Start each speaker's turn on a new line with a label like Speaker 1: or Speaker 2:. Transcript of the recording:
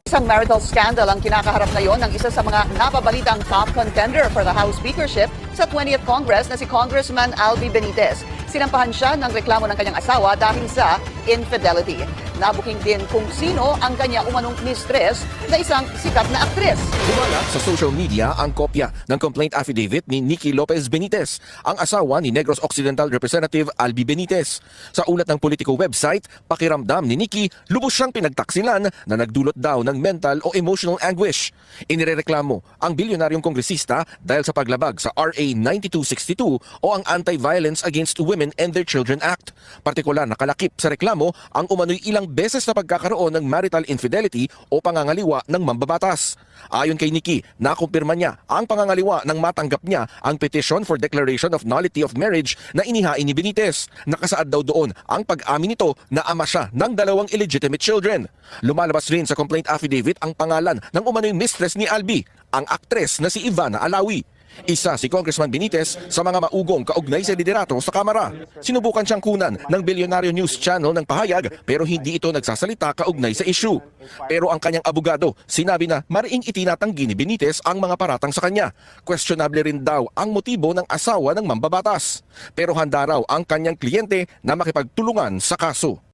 Speaker 1: Isang marital scandal ang kinakaharap ngayon ng isa sa mga napabalitang top contender for the House Speakership sa 20th Congress na si Congressman Albi Benitez. Sinampahan siya ng reklamo ng kanyang asawa dahil sa infidelity. Nabuking din kung sino ang kanya umanong mistress na isang sikat na aktres.
Speaker 2: Kumalat sa social media ang kopya ng complaint affidavit ni Nikki Lopez Benitez, ang asawa ni Negros Occidental Representative Albi Benitez. Sa ulat ng politiko website, pakiramdam ni Nikki lubos siyang pinagtaksilan na nagdulot daw ng mental o emotional anguish. Inirereklamo ang bilyonaryong kongresista dahil sa paglabag sa RA 9262 o ang Anti-Violence Against Women and Their Children Act. Partikular na kalakip sa reklamo ang umano'y ilang beses na pagkakaroon ng marital infidelity o pangangaliwa ng mambabatas. Ayon kay Nikki, nakumpirma niya ang pangangaliwa nang matanggap niya ang petition for declaration of nullity of marriage na inihain ni Benitez. Nakasaad daw doon ang pag-amin nito na ama siya ng dalawang illegitimate children. Lumalabas rin sa complaint affidavit ang pangalan ng umano'y mistress ni Albi, ang aktres na si Ivana Alawi. Isa si Congressman Benitez sa mga maugong kaugnay sa liderato sa Kamara. Sinubukan siyang kunan ng Bilyonaryo News Channel ng pahayag pero hindi ito nagsasalita kaugnay sa issue. Pero ang kanyang abogado sinabi na mariing itinatanggi ni Benitez ang mga paratang sa kanya. Questionable rin daw ang motibo ng asawa ng mambabatas. Pero handa raw ang kanyang kliyente na makipagtulungan sa kaso.